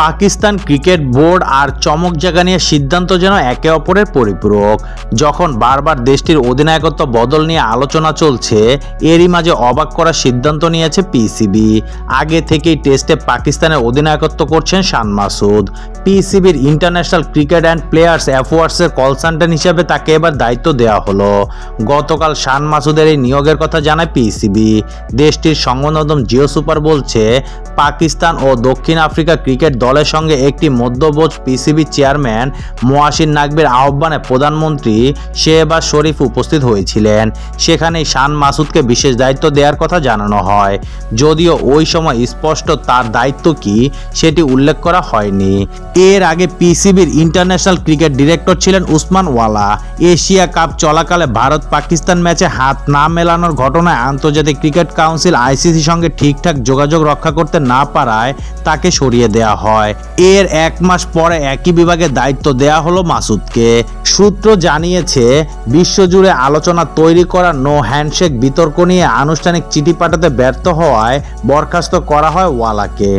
Pakistan cricket board আর চমক জায়গা নিয়ে সিদ্ধান্ত যেন একে অপরের পরিপূরক। যখন বারবার দেশটির অধিনায়কত্ব বদল নিয়ে আলোচনা চলছে, এরই মাঝে অবাক করার সিদ্ধান্ত নিয়েছে পিসিবি। আগে থেকেই টেস্টে পাকিস্তানের অধিনায়কত্ব করছেন শান মাসুদ। পিসিবির ইন্টারন্যাশনাল ক্রিকেট অ্যান্ড প্লেয়ার্স অ্যাফোয়ার্সের কনসালটেন্ট হিসেবে তাকে এবার দায়িত্ব দেওয়া হলো। গতকাল শান মাসুদের এই নিয়োগের কথা জানায় পিসিবি। দেশটির সংবাদ জিও সুপার বলছে, পাকিস্তান ও দক্ষিণ আফ্রিকা ক্রিকেট দলের সঙ্গে একটি মধ্যবোজ পিসিবি চেয়ারম্যান মোয়াসিন নাকবির আহ্বানে প্রধানমন্ত্রী শেহবাজ শরীফ উপস্থিত হয়েছিলেন। সেখানেই শান মাসুদকে বিশেষ দায়িত্ব দেওয়ার কথা জানানো হয়। যদিও ওই সময় স্পষ্ট তার দায়িত্ব কি সেটি উল্লেখ করা হয়নি। এর আগে পিসিবির ইন্টারন্যাশনাল ক্রিকেট ডিরেক্টর ছিলেন উসমান ওয়ালা। এশিয়া কাপ চলাকালে ভারত পাকিস্তান ম্যাচে হাত না মেলানোর ঘটনায় আন্তর্জাতিক ক্রিকেট কাউন্সিল আইসিসির সঙ্গে ঠিকঠাক যোগাযোগ রক্ষা করতে না পারায় তাকে সরিয়ে দেওয়া হয়। এর এক মাস পরে একই বিভাগে দায়িত্ব দেয়া হলো মাসুদকে। সূত্র জানিয়েছে, বিশ্বজুড়ে আলোচনা তৈরি করা নো হ্যান্ডশেক বিতর্ক নিয়ে আনুষ্ঠানিক চিঠি পাঠাতে ব্যর্থ হওয়ায় বরখাস্ত করা হয় ওয়ালাকে।